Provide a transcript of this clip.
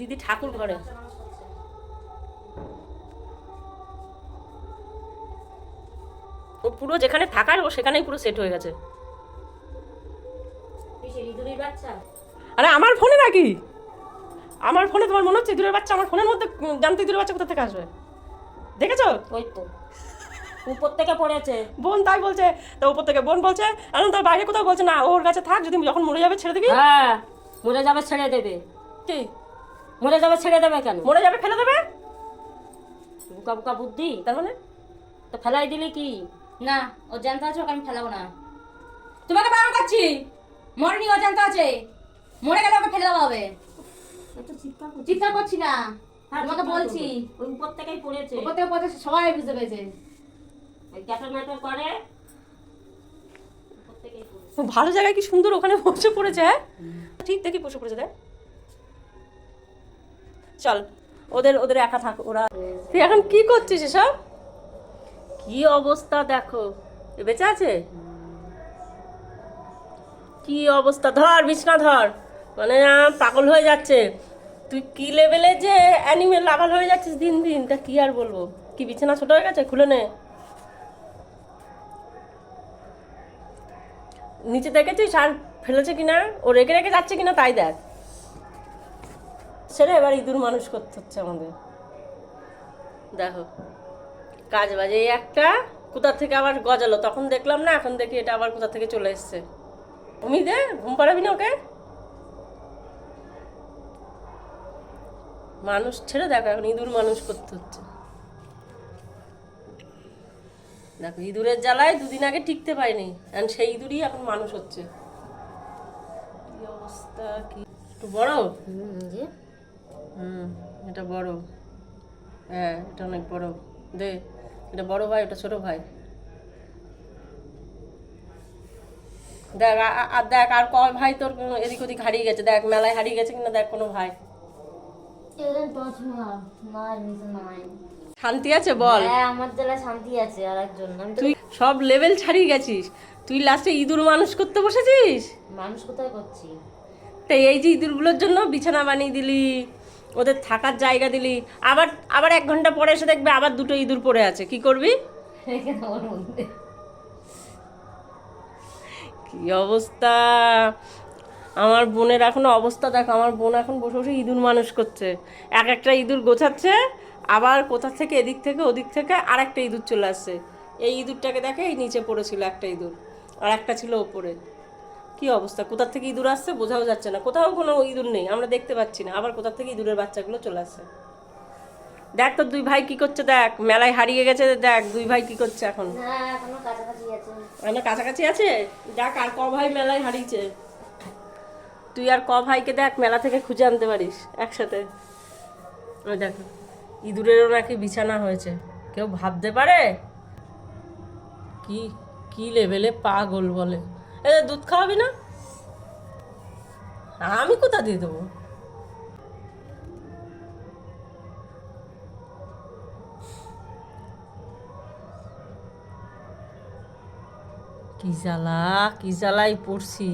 দিদি ঠাকুর ঘরে। ও পুরো যেখানে থাকার ও সেখানেই পুরো সেট হয়ে গেছে। আরে আমার ফোনে নাকি? আমার ফোনে তোমার মনে হচ্ছে ইঁদুরের বাচ্চা? আমার ফোনের মধ্যে জানতো ইঁদুরের বাচ্চা কোথা থেকে আসবে। দেখেছ? ওই তো। উপর থেকে পড়েছে। বোন তাই বলছে তো উপর থেকে বোন বলছে এখন তার বাইরে কোথাও বলছে না ওর কাছে থাক যদি যখন মরে যাবে ছেড়ে দিবি। হ্যাঁ মরে যাবে ছেড়ে দেবে। কি? মরে যাবে ছেড়ে দেবে কেন? মরে যাবে ফেলে দেবে? বুকা বুকা বুদ্ধি মানে তো ফেলাই দিলে কি? না ও জানতে আছে ওকে আমি ফেলাবো না। তোমাকে বারণ করছি! মরেনি ও জানতে আছে। মরে গেলে ওকে ফেলে দেওয়া হবে। চিৎকার করছি না। হ্যাঁ, তোমাকে বলছি। ওই উপর থেকেই পড়েছে। উপর থেকে পড়ে সবাই বুঝতে পেরেছে। ওই ক্যাটার ম্যাটার করে পড়েছে। ভালো জায়গায় কি সুন্দর ওখানে বসে পড়েছে হ্যাঁ? ঠিক দেখি বসে পড়েছে দেখ। চল ওদের ওদের একা থাক ওরা তুই এখন কি করছিস এসব? কি অবস্থা দেখো? বেঁচে আছে? কি অবস্থা? ধর বিছনা ধর। মানে পাগল হয়ে যাচ্ছে। তুই কি লেভেলে যে অ্যানিমেল লাভাল হয়ে যাচ্ছিস দিন দিন? তা কি আর বলব? কি বিছানা ছোট হয়ে গেছে? খুলে নে। নিচে দেখেছিস আর ফেলেছে কিনা? ও রেখে রেখে যাচ্ছে কিনা? তাই দেখ। ছেড়ে এবার ইঁদুর মানুষ করতে হচ্ছে আমাদের। দেখো কাজ বাজে এই একটা কোথা থেকে আবার গজালো? তখন দেখলাম না এখন দেখি এটা আবার কোথা থেকে চলে এসছে। তুমি দে ঘুম পাড়াবি না ওকে? মানুষ ছেড়ে দেখো এখন ইঁদুর মানুষ করতে হচ্ছে। দেখো ইঁদুরের জ্বালায় দুদিন আগে টিকতে পাইনি আর সেই ইঁদুরই এখন মানুষ হচ্ছে। অবস্থা কি একটু বড়? এটা বড়। হ্যাঁ এটা অনেক বড়। দে এটা বড় ভাই ওটা ছোট ভাই। দেখ আর দেখ আর কয় ভাই তোর কোনো এদিক ওদিক হারিয়ে গেছে। দেখ মেলায় হারিয়ে গেছে কিনা দেখ কোনো ভাই। শান্তি আছে বল? হ্যাঁ আমার জেলায় শান্তি আছে আর একজন। তুই সব লেভেল ছাড়িয়ে গেছিস। তুই লাস্টে ইঁদুর মানুষ করতে বসেছিস? মানুষ কোথায় করছি? তাই এই যে ইঁদুরগুলোর জন্য বিছানা বানিয়ে দিলি। ওদের থাকার জায়গা দিলি, আবার আবার এক ঘণ্টা পরে এসে দেখবে আবার দুটো ইঁদুর পড়ে আছে, কি করবি? কি অবস্থা? আমার বোনের এখনও অবস্থা দেখ, আমার বোন এখন বসে বসে ইঁদুর মানুষ করছে। এক একটা ইঁদুর গোছাচ্ছে, আবার কোথা থেকে, এদিক থেকে, ওদিক থেকে আর একটা ইঁদুর চলে আসছে। এই ইঁদুরটাকে দেখে এই নিচে পড়েছিল একটা ইঁদুর, আর একটা ছিল ওপরে। কি অবস্থা? কোথা থেকে ইঁদুর আসছে বোঝাও যাচ্ছে না। কোথাও কোনো ইঁদুর নেই আমরা দেখতে পাচ্ছি না। আবার কোথা থেকে ইঁদুরের বাচ্চাগুলো চলে আসছে? দেখ তোর দুই ভাই কি করছে দেখ মেলায় হারিয়ে গেছে দেখ দুই ভাই কি করছে এখন? এখনও কাছাকাছি আছে। দেখ আর ক ভাই মেলায় হারিয়েছে? তুই আর ক ভাইকে দেখ মেলা থেকে খুঁজে আনতে পারিস একসাথে। ওই দেখো ইঁদুরেরও নাকি বিছানা হয়েছে। কেউ ভাবতে পারে? কি কি লেভেলে পাগল বলে। এ দুধ খাওয়াবি না? আমি কোথা দিয়ে দেবো? কি জ্বালা কি জ্বালাই পড়ছি।